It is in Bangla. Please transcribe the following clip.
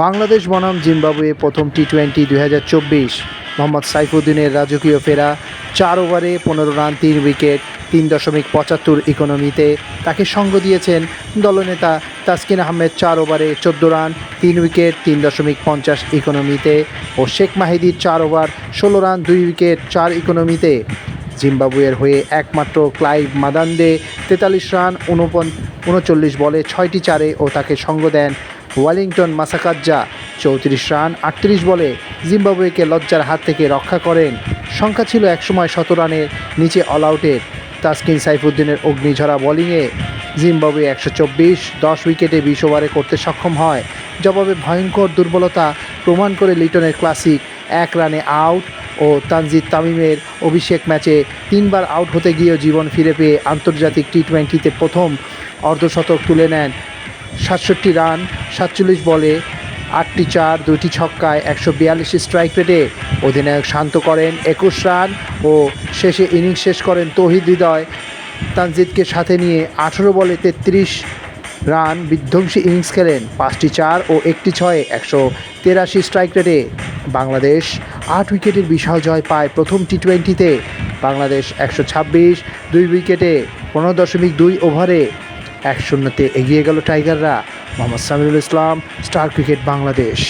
বাংলাদেশ বনাম জিম্বাবুয়ে প্রথম টি টোয়েন্টি দুই হাজার চব্বিশ। মোহাম্মদ সাইফুদ্দিনের রাজকীয় ফেরা, চার ওভারে পনেরো রান, তিন উইকেট, তিন দশমিক পঁচাত্তর ইকোনমিতে তাকে সঙ্গ দিয়েছেন দলনেতা তাসকিন আহমেদ, চার ওভারে চোদ্দ রান, তিন উইকেট, তিন দশমিক পঞ্চাশ ইকোনমিতে ও শেখ মাহিদির চার ওভার, ষোলো রান, দুই উইকেট, চার ইকোনমিতে। জিম্বাবুয়ের হয়ে একমাত্র ক্লাইভ মাদান্দে তেতাল্লিশ রান, উনপন উনচল্লিশ বলে ছয়টি চারে ও তাকে সঙ্গ দেন ওয়েলিংটন মাসাকাজ্জা। চৌত্রিশ রান, আটত্রিশ বলে জিম্বাবুয়েকে লজ্জার হাত থেকে রক্ষা করেন। সংখ্যা ছিল একসময় শত রানের নিচে অল আউটের তাসকিন সাইফুদ্দিনের অগ্নিঝরা বোলিংয়ে জিম্বাবুয়ে একশো চব্বিশ, দশ উইকেটে বিশ ওভারে করতে সক্ষম হয়। জবাবে ভয়ঙ্কর দুর্বলতা প্রমাণ করে লিটনের ক্লাসিক, এক রানে আউট ও তানজিদ তামিমের অভিষেক ম্যাচে তিনবার আউট হতে গিয়েও জীবন ফিরে পেয়ে আন্তর্জাতিক টি টোয়েন্টিতে প্রথম অর্ধশতক তুলে নেন সাতষট্টি রান, সাতচল্লিশ বলে, আটটি চার, দুইটি ছক্কায় একশো বিয়াল্লিশ স্ট্রাইক রেটে। অধিনায়ক শান্ত করেন, একুশ রান ও শেষে ইনিংস শেষ করেন তহিদ হৃদয়। তানজিদকে সাথে নিয়ে আঠেরো বলে তেত্রিশ রান বিধ্বংসী ইনিংস খেলেন। পাঁচটি চার ও একটি ছয়ে একশো তেরাশি স্ট্রাইক রেটে। বাংলাদেশ আট উইকেটের বিশাল জয় পায় প্রথম টি টোয়েন্টিতে বাংলাদেশ একশো ছাব্বিশ, দুই উইকেটে পনেরো দশমিক দুই ওভারে এক শূন্যতে এগিয়ে গেল টাইগাররা। Mohammad Samirul Islam star cricket Bangladesh.